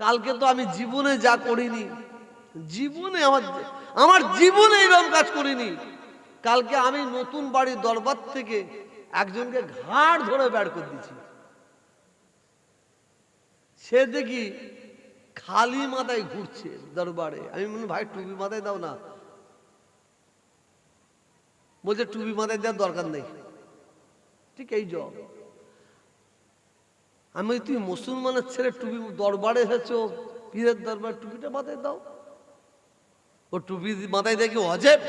কালকে তো আমি জীবনে যা করিনি, জীবনে আমার আমার জীবনে এইরকম কাজ করিনি। কালকে আমি নতুন বাড়ির দরবার থেকে একজনকে ঘাড় ধরে বের করে দিয়েছি। সে দেখি খালি মাথায় ঘুরছে দরবারে। আমি মনে ভাই, টুপি মাথায় দাও না। বলছে, টুপি মাথায় দেওয়ার দরকার নেই। ঠিক এই জব আমি তুই মুসলমানের ছেলে টুপি দরবারে এসেছ, পীরের দরবার টুপিটা মাথায় দাও। ও টুপি মাথায় দেখি অজেব?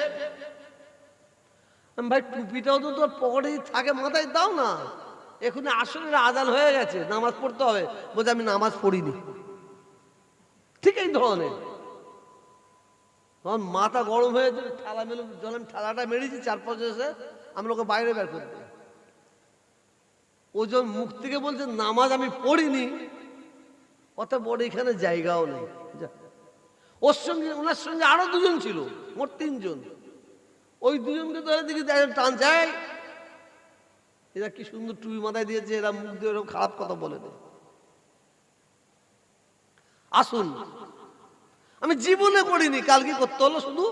ভাই, টুপিটাও তো তোর পকেটেই থাকে মাথায় দাও না। এখন আসলে আজান হয়ে গেছে, নামাজ পড়তে হবে। বলছে, আমি নামাজ পড়িনি। ঠিক এই ধরনের। তখন মাথা গরম হয়ে ঠালা মেলে যখন আমি ঠালাটা মেরেছি চার পাঁচ এসে আমি ওকে বাইরে বের করে দিই ও যখন মুখ থেকে বলছে, নামাজ আমি পড়িনি অত বড় এখানে জায়গাও নেই। ওর সঙ্গে, ওনার সঙ্গে আরও দুজন ছিল, মোট তিনজন। ওই দুজনকে ধরে দেখি টান যায় এরা কি সুন্দর টুপি মাথায় দিয়েছে, এরা মুখ দিয়ে এরকম খারাপ কথা বলে না আসুন। আমি জীবনে করিনি কাল কি করতে হলো শুধু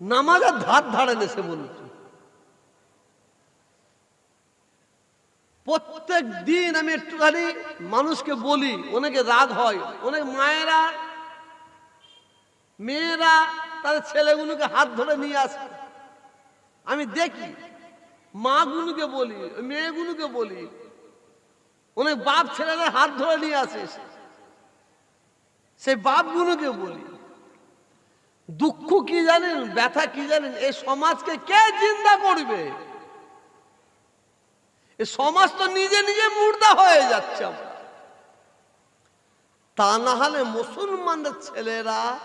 নামাজ আর ধার ধারে নেছে বলছি প্রত্যেক দিন আমি একটুখানি মানুষকে বলি, অনেকে রাগ হয়, অনেক মায়েরা, মেয়েরা তাদের ছেলেগুলোকে হাত ধরে নিয়ে আসে। আমি দেখি, মাগুলোকে বলি, মেয়েগুলোকে বলি, অনেক বাপ ছেলেদের হাত ধরে নিয়ে আসে সেই বাপগুলোকে বলি, দুঃখ কি জানেন, ব্যথা কি জানেন, এই সমাজকে কে চিন্তা করবে? সমাজ তো নিজে নিজে মুর্দা হয়ে যাচ্ছে। তা না হলে মুসলমানদের ছেলেরা,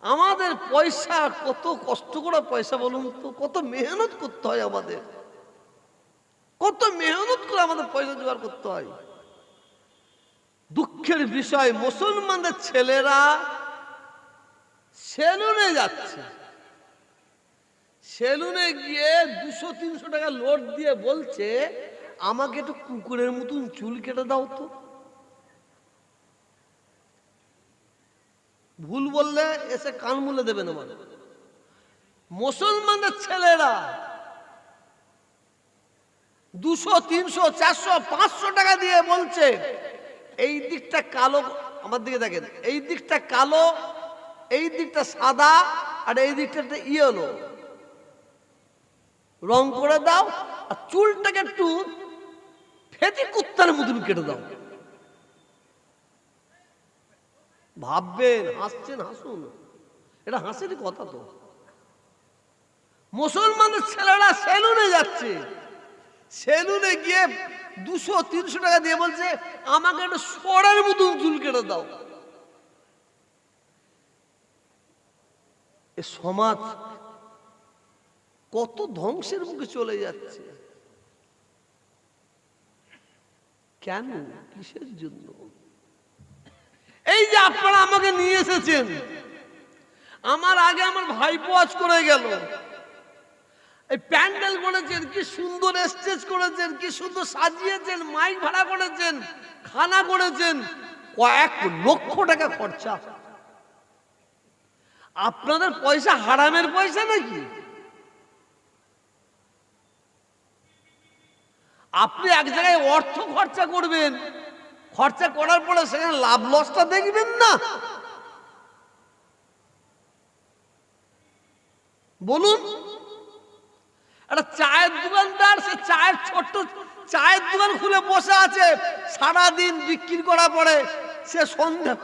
আমাদের পয়সা কত কষ্ট করে পয়সা বলুন তো, কত মেহনত করতে হয় আমাদের। কত মেহনত করে আমাদের পয়সা জোগাড় করতে হয়। দুঃখের বিষয়, মুসলমানদের ছেলেরা সেলুনে যাচ্ছে। সেলুনে গিয়ে দুশো, তিনশো টাকা লোড দিয়ে বলছে, আমাকে একটু কুকুরের মতন চুল কেটে দাও তো। ভুল বললে এসে কান মুলে দেবেন আমার মুসলমানের ছেলেরা দুশো, তিনশো, চারশো, পাঁচশো টাকা দিয়ে বলছে, এই দিকটা কালো, আমার দিকে দেখেন, এই দিকটা কালো, এই দিকটা সাদা, আর এই দিকটা ইয়েলো। রং করে দাও আর চুলটাকে একটু ফেটি কুত্তার মতন কেটে দাও। ভাববেন, হাসছেন, হাসুন। এটা হাসির কথা তো। মুসলমানের ছেলেরা সেলুনে যাচ্ছে। সেলুনে গিয়ে দুশো, তিনশো টাকা দিয়ে বলছে, আমাকে একটা সরের মতন চুল কেটে দাও। এ সমাজ কত ধ্বংসের মুখে চলে যাচ্ছে। কেন? কিসের জন্য? এই যে আপনারা আমাকে নিয়ে এসেছেন, আমার আগে আমার ভাইপো আজ করে গেল। এই প্যান্ডেল করেছেন, কি সুন্দর স্টেজ করেছেন, কি সুন্দর সাজিয়েছেন, মাইক ভাড়া করেছেন, খানা করেছেন, কয়েক লক্ষ টাকা খরচা। আপনাদের পয়সা হারামের পয়সা নাকি? আপনি এক জায়গায় অর্থ খরচা করবেন। খরচা করার পরে সেখানে লাভ লসটা দেখবেন না। বলুন, একটা চায়ের দোকানদার, সে চায়ের ছোট্ট চায়ের দোকান খুলে বসে আছে, সারাদিন বিক্রি করার পরে সে সন্ধ্যা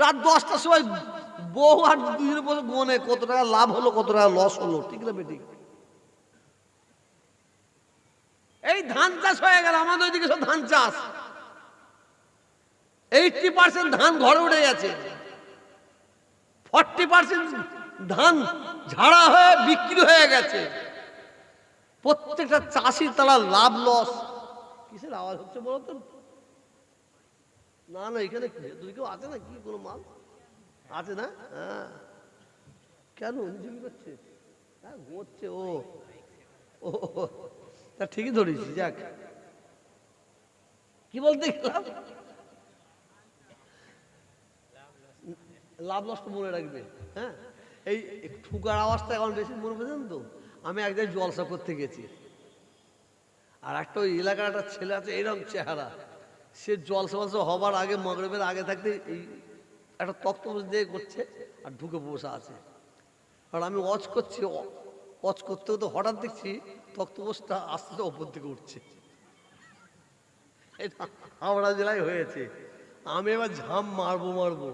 রাত দশটার সময় বউ আর দুজনে বসে গোনে কত টাকা লাভ হলো, কত টাকা লস হলো, ঠিক না বেঠিক? এই ধান চাষ হয়ে গেল, আমাদের ওইদিকে সব ধান চাষ। এইটটি পার্সেন্ট ধান ঘরে উঠে গেছে। ফর্টি পার্সেন্ট ধান ঝাড়া হয়ে বিক্রি হয়ে গেছে। প্রত্যেকটা চাষি তারা লাভ লস। কিসের আওয়াজ হচ্ছে বলো তো না না, এখানে দুই কেউ আছে না? কি, কোনো মাল? আছে না? হ্যাঁ। কেন? করছে। হ্যাঁ ঘুরছে ও ও। তা ঠিকই ধরেছি, যাক। কি বলতে গেলাম? লাভ লসটা মনে রাখবে হ্যাঁ? এই ঠুকার আওয়াজটা এখন বেশি মনে পেয়েছেন তো? আমি একদিন জলসা করতে গেছি। আর একটা ওই এলাকার একটা ছেলে আছে এরকম চেহারা। সে জলসা মলসা হবার আগে, মগরবের আগে থাকতে এই একটা তক্ত দিয়ে করছে আর ঢুকে বসে আছে। আর আমি ওয়াচ করছি ওয়াচ করতে করতে হঠাৎ দেখছি তক্তপোষটা আস্তে আস্তে ওপর দিকে উঠছে। হাওড়া জেলায় হয়েছে। আমি এবার ঝাম মারবো মারবো।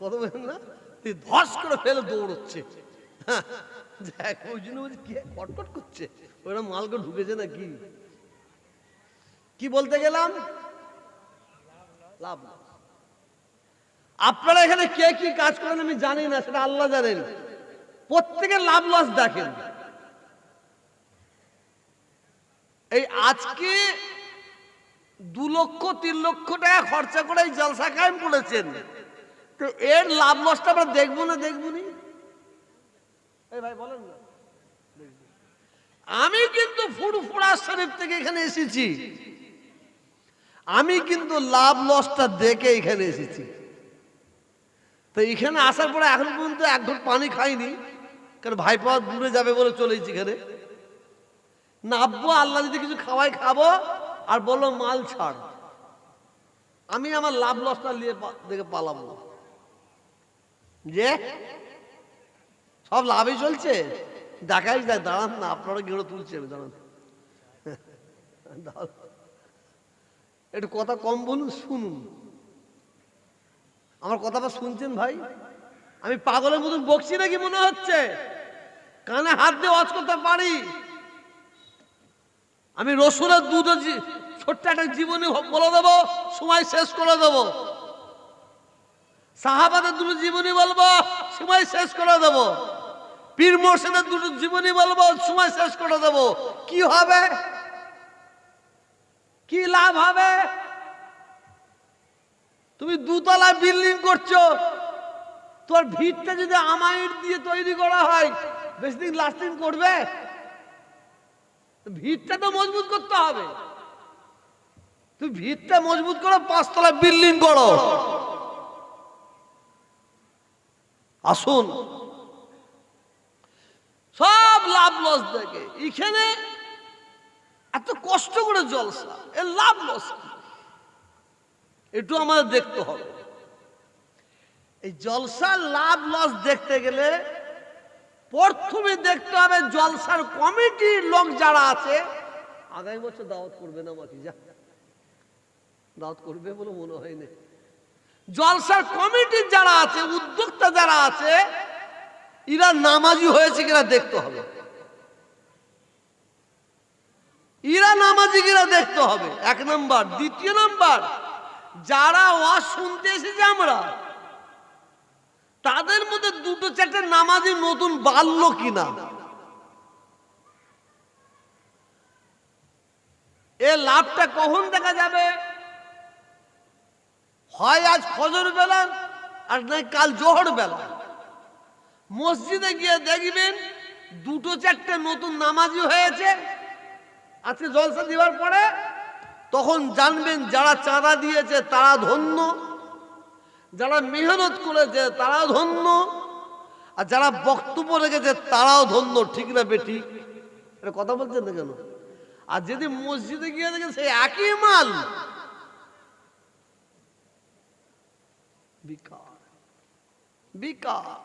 কত বলেন না তুই ধস করে ফেলে দৌড়চ্ছে। হ্যাঁ, ওই জন্য বলছি কটকট করছে? ওরা মালকে ঢুকেছে না কি কি বলতে গেলাম? লাভ। আপনারা এখানে কে কি কাজ করেন আমি জানি না সেটা আল্লাহ জানেন। প্রত্যেকের লাভ লস দেখেন। এই আজকে দু লক্ষ, তিন লক্ষ টাকা খরচা করে এই জলসা কায়েম করেছেন তো এর লাভ লসটা আমরা দেখব না, দেখব নি? ভাই, বলেন না। আমি কিন্তু ফুরফুরা শরীফ থেকে এখানে এসেছি। আমি কিন্তু লাভ লসটা দেখে এখানে এসেছি। তো এখানে আসার পরে এখন পর্যন্ত এক পানি খাইনি, কারণ ভাই পাওয়া দূরে যাবে বলে চলেছি এখানে। নাববো আল্লাহ যদি কিছু খাওয়াই খাব, আর বলল মাল ছাড়। আমি আমার লাভ লসটা নিয়ে দেখে পালাবো। যে সব লাভই চলছে। দেখাই যায় দাঁড়ান না, আপনারা গেড়ে তুলছে, দাঁড়ান। দাঁড়ান। একটু কথা কম বলুন, শুনুন। আমার কথাটা শুনছেন ভাই? আমি পাগলের মতন বকছি নাকি মনে হচ্ছে? কানে হাত দিয়ে ওয়াজ করতে পারি? আমি রসুনের দুধ ছোট্ট একটা জীবনী বলে দেবো, সময় শেষ করে দেবো। সাহাবাদের দুটো জীবনী বলব, সময় শেষ করে দেবো। পীর মোর্শেদের দুটো জীবনী বলব, সময় শেষ করে দেবো। কি হবে? কি লাভ হবে? তুমি দুতলা বিল্ডিং করছ, তোর ভিতটা যদি আমাইট দিয়ে তৈরি করা হয়, বেশি দিন লাস্টিং করবে? ভিতটা তো মজবুত করতে হবে। তুমি ভিতটা মজবুত করো, পাঁচতলা বিল্ডিং করো। আসুন। সব লাভ লস দেখে। এখানে এত কষ্ট করে জলসা, এর লাভ লস? একটু আমাদের দেখতে হবে। এই জলসা লাভ লস দেখতে গেলে প্রথমে দেখতে হবে জলসার কমিটির লোক যারা আছে। আগামী বছর দাওয়াত করবে না আমাকে যা। দাওয়াত করবে বলে মনে হয় না। জলসার কমিটির যারা আছে, উদ্যোক্তা যারা আছে, এরা নামাজি হয়েছে কিনা দেখতে হবে। ইরা নামাজি কিনা দেখতে হবে। এক নাম্বার। দ্বিতীয় নাম্বার, যারা ওয়াজ শুনতে এসেছে আমরা তাদের মধ্যে দুটো চারটে নামাজি নতুন বাড়লো কিনা? এ লাভটা কখন দেখা যাবে? হয় আজ ফজর বেলা, আর নয় কাল জোহর বেলা। মসজিদে গিয়ে দেখবেন দুটো চারটে নতুন নামাজি হয়েছে। আজকে জলসা দেওয়ার পরে তখন জানবেন যারা চাঁদা দিয়েছে তারা ধন্য। যারা মেহনত করেছে তারাও ধন্য, আর যারা বক্তব্য রেখেছে তারাও ধন্য, ঠিক না বেটি এটা কথা বলছেন না কেন? আর যদি মসজিদে গিয়ে দেখেন সেই একই মাল, বিকার বিকার।